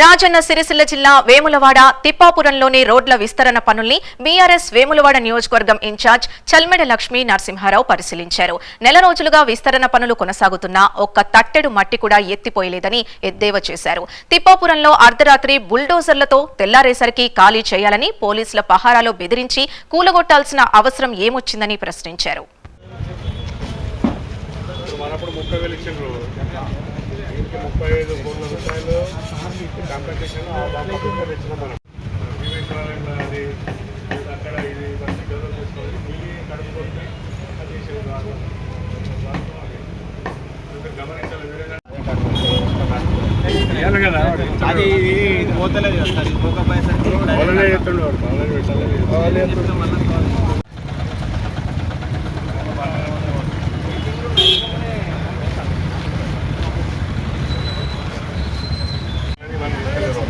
రాజన్న సిరిసిల్ల జిల్లా వేములవాడ తిప్పాపురంలోని రోడ్ల విస్తరణ పనుల్ని బీఆర్ఎస్ వేములవాడ నియోజకవర్గం ఇన్ఛార్జ్ చల్మెడ లక్ష్మీ నరసింహారావు పరిశీలించారు. నెల రోజులుగా విస్తరణ పనులు కొనసాగుతున్నా ఒక్క తట్టెడు మట్టి కూడా ఎత్తిపోయలేదని ఎద్దేవా చేశారు. తిప్పాపురంలో అర్ధరాత్రి బుల్డోజర్లతో తెల్లారేసరికి ఖాళీ చేయాలని పోలీసుల పహారాలో బెదిరించి కూలగొట్టాల్సిన అవసరం ఏమొచ్చిందని ప్రశ్నించారు. మనప్పుడు ముప్పై ఐదు కోట్ల రూపాయలు కాంపెన్సేషన్ ఆ దాంట్లో ముప్పై తెచ్చినాం మనం. అది ఇది అక్కడ ఇది మంచి డెవలప్ చేసుకోవాలి. మిగిలి కడుపుకుంటే అది చేసేది కాదు. అది. కదా పోతలేదు కదా సార్. పోకపోయేసరికి వాళ్ళనే చెప్తుండే వాడు వాళ్ళనే పెట్టాలి మళ్ళీ అని వాళ్ళు చెప్తలేరు.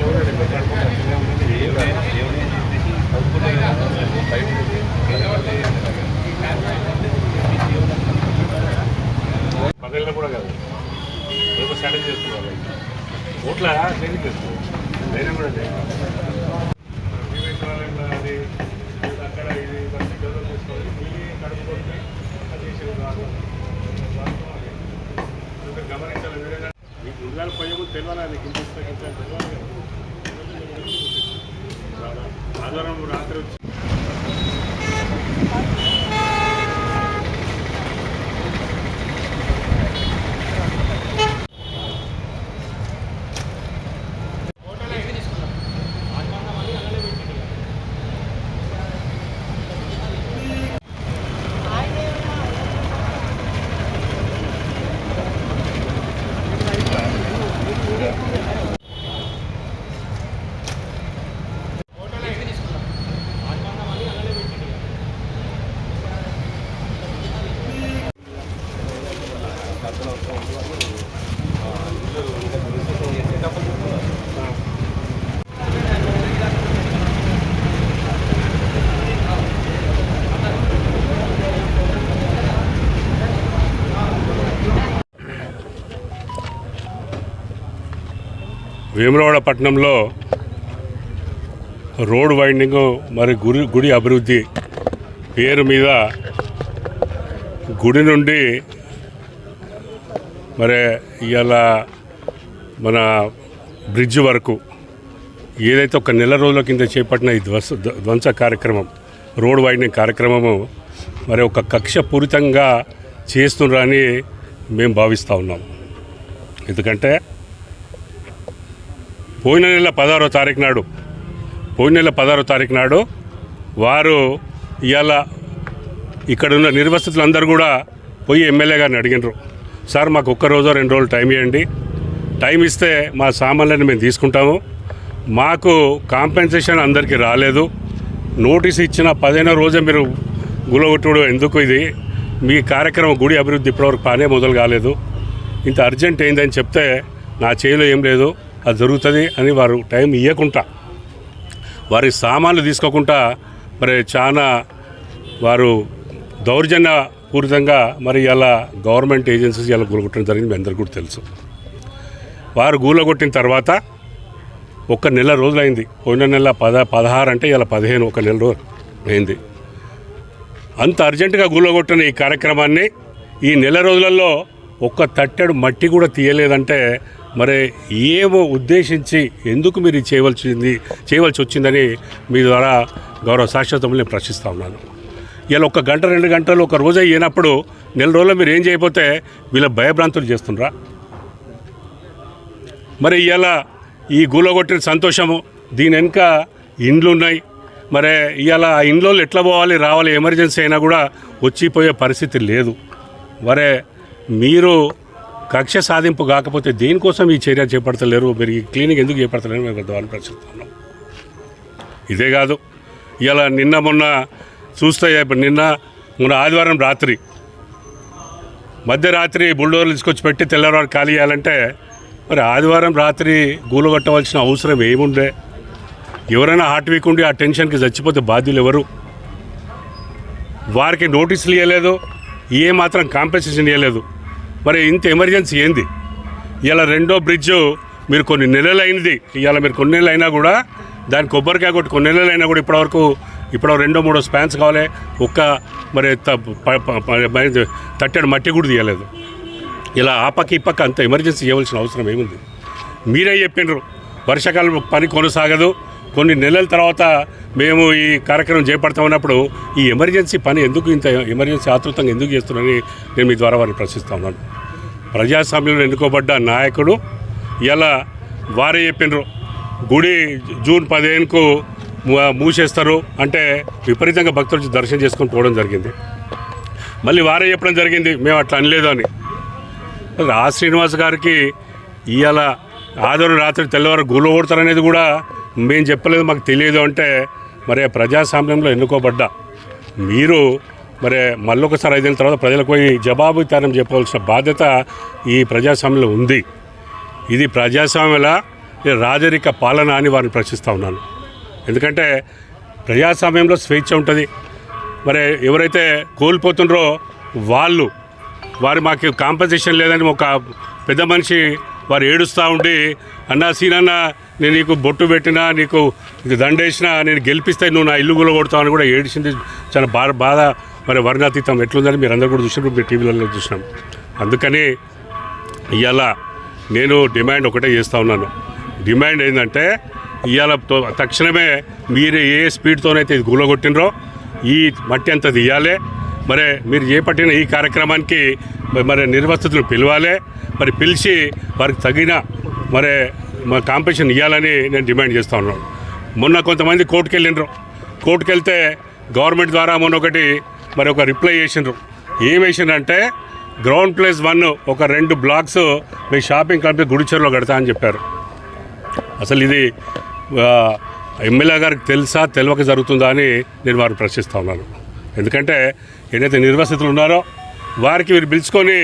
ఎవరండి మీరు కడుపుకుంటారు? పదేళ్ళ కూడా కాదు ఒక స్ట్రాటజీ చేస్తున్నారు ఓట్ల? చేస్తున్నారు ధైర్యం కూడా అది ఇది అక్కడ ఇది మంచి డెవలప్ చేసుకోవాలి. మిగిలి కడుపుకుంటే అది చేసేది కాదు వాస్తవం అది. ఇంకా గమనించాలి వీరేంద్ర మీకు ఉద్యోగాలు పోయే ముందు తెలియాలి? కదా. ఆధారం రాత్రి వచ్చి వేమరవాడ పట్టణంలో రోడ్ వైండింగ్ మరి గుడి గుడి అభివృద్ధి పేరు మీద గుడి నుండి మరి ఇలా మన బ్రిడ్జ్ వరకు ఏదైతే ఒక నెల రోజుల కింద చేపట్టిన ఈ ధ్వంస ధ్వంస కార్యక్రమం రోడ్ వైండింగ్ కార్యక్రమము మరి ఒక కక్షపూరితంగా చేస్తున్నారని మేము భావిస్తూ ఉన్నాం. ఎందుకంటే పోయిన నెల పదహారో తారీఖు నాడు పోయిన నెల పదహారో తారీఖు నాడు వారు ఇవాళ ఇక్కడున్న నిర్వసితులందరూ కూడా పోయి ఎమ్మెల్యే గారిని అడిగినారు. సార్ మాకు ఒక్క రోజు రెండు రోజులు టైం ఇవ్వండి టైం ఇస్తే మా సామాన్లను మేము తీసుకుంటాము. మాకు కాంపెన్సేషన్ అందరికీ రాలేదు. నోటీస్ ఇచ్చిన పదిహేనో రోజే మీరు గులగొట్టుడు. ఎందుకు ఇది? మీ కార్యక్రమం గుడి అభివృద్ధి ఇప్పటివరకు పానే మొదలు కాలేదు. ఇంత అర్జెంట్ ఏందని చెప్తే నా చేయిలో ఏం లేదు. అది జరుగుతుంది అని వారు టైం ఇవ్వకుండా వారి సామాన్లు తీసుకోకుండా మరి చాలా వారు దౌర్జన్య పూరితంగా మరి ఇలా గవర్నమెంట్ ఏజెన్సీస్ ఇలా గూలగొట్టడం జరిగింది మీ అందరికీ కూడా తెలుసు. వారు గూలగొట్టిన తర్వాత ఒక నెల రోజులైంది. పోయిన నెల పద పదహారు అంటే ఇలా పదిహేను ఒక నెల రోజు అయింది. అంత అర్జెంటుగా గూలగొట్టిన ఈ కార్యక్రమాన్ని ఈ నెల రోజులలో ఒక్క తట్టెడు మట్టి కూడా తీయలేదంటే మరి ఏమో ఉద్దేశించి ఎందుకు మీరు చేయవలసింది చేయవలసి వచ్చిందని మీ ద్వారా గౌరవ శాశ్వతములు నేను ప్రశ్నిస్తా ఉన్నాను. ఇలా ఒక గంట రెండు గంటలు ఒక రోజు అయినప్పుడు నెల రోజుల్లో మీరు ఏం చేయకపోతే వీళ్ళ భయభ్రాంతులు చేస్తుండ్రా? మరి ఇలా ఈ గూలగొట్టిన సంతోషము దీని వెనుక ఇండ్లు ఉన్నాయి. మరి ఇవాళ ఆ ఇండ్లో ఎట్లా పోవాలి రావాలి ఎమర్జెన్సీ అయినా కూడా వచ్చిపోయే పరిస్థితి లేదు. మరే మీరు కక్ష సాధింపు కాకపోతే దేనికోసం ఈ చర్య చేపడతలేరు మీరు ఈ క్లినిక్ ఎందుకు చేపడతలేరు మేము పెద్దవాళ్ళని ప్రశ్నిస్తున్నాం. ఇదే కాదు ఇలా నిన్న మొన్న చూస్తే ఇప్పుడు నిన్న మొన్న ఆదివారం రాత్రి మధ్యరాత్రి బుల్డోర్లు తీసుకొచ్చి పెట్టి తెల్లవారు ఖాళీ చేయాలంటే మరి ఆదివారం రాత్రి గూలు కట్టవలసిన అవసరం ఏముండే? ఎవరైనా హార్ట్ వీక్ ఉండి ఆ టెన్షన్కి చచ్చిపోతే బాధ్యులు ఎవరు? వారికి నోటీసులు ఇవ్వలేదు ఏ మాత్రం కాంపెన్సేషన్ ఇవ్వలేదు. మరి ఇంత ఎమర్జెన్సీ ఏంది? ఇలా రెండో బ్రిడ్జ్ మీరు కొన్ని నెలలు అయినది ఇవాళ మీరు కొన్ని నెలలు అయినా కూడా దాని కొబ్బరికాయ కొట్టి కొన్ని నెలలు అయినా కూడా ఇప్పటివరకు ఇప్పుడు రెండో మూడో స్పాన్స్ కావాలి. ఒక్క మరి త- ప- మరి తట్టెడు మట్టి కూడా తీయలేదు. ఇలా ఆ పక్క ఈ పక్క అంత ఎమర్జెన్సీ చేయవలసిన అవసరం ఏముంది? మీరే చెప్పినారు. వర్షాకాలం పని కొనసాగదు. కొన్ని నెలల తర్వాత మేము ఈ కార్యక్రమం చేపడతామన్నప్పుడు ఈ ఎమర్జెన్సీ పని ఎందుకు ఇంత ఎమర్జెన్సీ ఆతృతంగా ఎందుకు చేస్తున్నారని నేను మీ ద్వారా వారిని ప్రశ్నిస్తా ఉన్నాను. ప్రజాస్వామ్యంలో ఎన్నుకోబడ్డ నాయకుడు ఇలా వారే చెప్పినారు. గుడి జూన్ పదిహేనుకు మూసేస్తారు. అంటే విపరీతంగా భక్తులు వచ్చి దర్శనం చేసుకొని పోవడం జరిగింది. మళ్ళీ వారే చెప్పడం జరిగింది. మేము అట్లా అనలేదు అని. రా శ్రీనివాస్ గారికి ఇవాళ ఆదివారం రాత్రి తెల్లవారు గుళ్ళు కొడతారనేది కూడా మేము చెప్పలేదు మాకు తెలియదు అంటే మరి ప్రజాస్వామ్యంలో ఎన్నుకోబడ్డ. మీరు మరి మళ్ళొకసారి ఐదేళ్ళ తర్వాత ప్రజలకు పోయి జవాబుదానం చెప్పవలసిన బాధ్యత ఈ ప్రజాస్వామ్యంలో ఉంది. ఇది ప్రజాస్వామ్యలా రాజరిక పాలన అని వారిని ప్రశ్నిస్తూ ఉన్నాను. ఎందుకంటే ప్రజాస్వామ్యంలో స్వేచ్ఛ ఉంటుంది. మరి ఎవరైతే కోల్పోతుండ్రో వాళ్ళు వారు మాకు కాంపన్సేషన్ లేదని ఒక పెద్ద మనిషి వారు ఏడుస్తూ ఉండి అన్నా సీనన్న నేను నీకు బొట్టు పెట్టినా నీకు దండేసినా నేను గెలిపిస్తే నువ్వు నా ఇల్లు గుల్ల కొడతావు అని కూడా ఏడిచింది. చాలా బాధ బాధ మరి వర్ణాతీతం ఎట్లుందని మీరు అందరూ కూడా చూసినప్పుడు మీరు టీవీలలో చూసినాం. అందుకని ఇవాళ నేను డిమాండ్ ఒకటే చేస్తూ ఉన్నాను. డిమాండ్ ఏంటంటే ఇవాళ తో- తక్షణమే మీరు ఏ స్పీడ్తోనైతే ఇది గులగొట్టినరో ఈ మట్టి అంత తీయాలి. మరి మీరు చేపట్టిన ఈ కార్యక్రమానికి మరి నిర్వస్తులను పిలవాలి. మరి పిలిచి వారికి తగిన మరి మా కాంపిటీషన్ ఇవ్వాలని నేను డిమాండ్ చేస్తూ ఉన్నాను. మొన్న కొంతమంది కోర్టుకు వెళ్ళిండ్రు కోర్టుకు వెళ్తే గవర్నమెంట్ ద్వారా మొన్న ఒకటి మరి ఒక రిప్లై చేసిండ్రు. ఏం వేసిండ్రంటే గ్రౌండ్ ప్లేస్ వన్ ఒక రెండు బ్లాక్స్ మీ షాపింగ్ కంపెనీ గుడిచెరులో కడతా అని చెప్పారు. అసలు ఇది ఎమ్మెల్యే గారికి తెలుసా తెలియక జరుగుతుందా అని నేను వారిని ప్రశ్నిస్తూ ఉన్నాను. ఎందుకంటే ఏదైతే నిర్వాసితులు ఉన్నారో వారికి మీరు పిలుచుకొని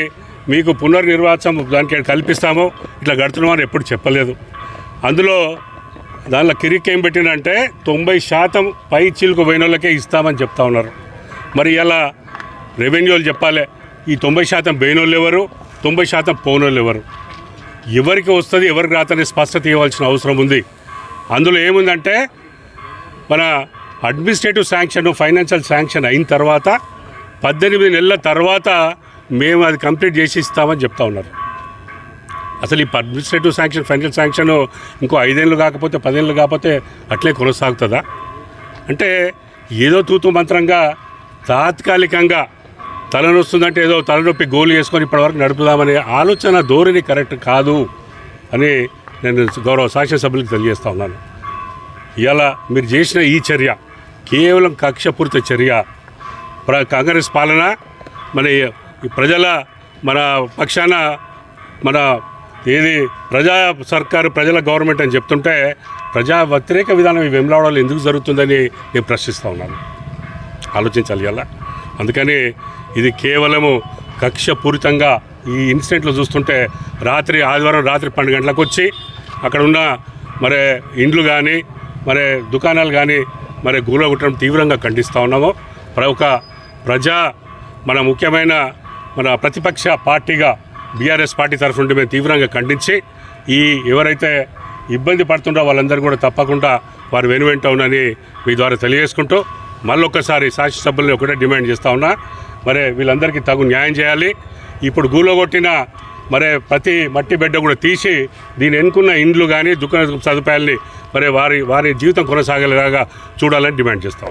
మీకు పునర్నిర్వాసం దానికి కల్పిస్తామో ఇట్లా కడుతున్నామని ఎప్పుడు చెప్పలేదు. అందులో దానిలో కిరిక్ ఏం పెట్టినంటే తొంభై శాతం పై చీలకు పోయిన వాళ్ళకే ఇస్తామని చెప్తా ఉన్నారు. మరి ఇలా రెవెన్యూలు చెప్పాలి ఈ తొంభై శాతం బెయినోళ్ళు ఎవరు? తొంభై శాతం పోనోళ్ళు ఎవరు? ఎవరికి వస్తుంది ఎవరికి రాతని స్పష్టత ఇవ్వాల్సిన అవసరం ఉంది. అందులో ఏముందంటే మన అడ్మినిస్ట్రేటివ్ శాంక్షన్ ఫైనాన్షియల్ శాంక్షన్ అయిన తర్వాత పద్దెనిమిది నెలల తర్వాత మేము అది కంప్లీట్ చేసి ఇస్తామని చెప్తా ఉన్నారు. అసలు ఈ అడ్మినిస్ట్రేటివ్ శాంక్షన్ ఫైనాన్షియల్ శాంక్షన్ ఇంకో ఐదేళ్ళు కాకపోతే పదేళ్ళు కాకపోతే అట్లే కొనసాగుతుందా? అంటే ఏదో తూతు మంత్రంగా తాత్కాలికంగా తలనొస్తుందంటే ఏదో తలనొప్పి గోలు వేసుకొని ఇప్పటివరకు నడుపుదామనే ఆలోచన ధోరణి కరెక్ట్ కాదు అని నేను గౌరవ శాసనసభ్యులకు తెలియజేస్తా ఉన్నాను. ఇలా మీరు చేసిన ఈ చర్య కేవలం కక్షపూరిత చర్య ప్ర కాంగ్రెస్ పాలన మన ప్రజల మన పక్షాన మన ఏది ప్రజా సర్కారు ప్రజల గవర్నమెంట్ అని చెప్తుంటే ప్రజా వ్యతిరేక విధానం ఈ వెమ్లాడలో ఎందుకు జరుగుతుందని నేను ప్రశ్నిస్తూ ఉన్నాను. ఆలోచించాలి అలా. అందుకని ఇది కేవలము కక్షపూరితంగా ఈ ఇన్సిడెంట్లో చూస్తుంటే రాత్రి ఆదివారం రాత్రి పన్నెండు గంటలకు వచ్చి అక్కడ ఉన్న మరి ఇండ్లు కానీ మరి దుకాణాలు కానీ మరి గూలగొట్టడం తీవ్రంగా ఖండిస్తూ ఉన్నాము. ఒక ప్రజా మన ముఖ్యమైన మన ప్రతిపక్ష పార్టీగా బీఆర్ఎస్ పార్టీ తరఫు నుండి మేము తీవ్రంగా ఖండించి ఈ ఎవరైతే ఇబ్బంది పడుతుండో వాళ్ళందరూ కూడా తప్పకుండా వారు వెనువెంట ఉన్నని మీ ద్వారా తెలియజేసుకుంటూ మళ్ళొక్కసారి శాసనసభ్యుల్ని ఒకటే డిమాండ్ చేస్తా ఉన్నా. మరి వీళ్ళందరికీ తగు న్యాయం చేయాలి. ఇప్పుడు గూలో కొట్టిన మరి ప్రతి మట్టి బిడ్డ కూడా తీసి దీని ఎన్నుకున్న ఇండ్లు కానీ దుకాణ సదుపాయాల్ని మరి వారి వారి జీవితం కొనసాగేలాగా చూడాలని డిమాండ్ చేస్తాం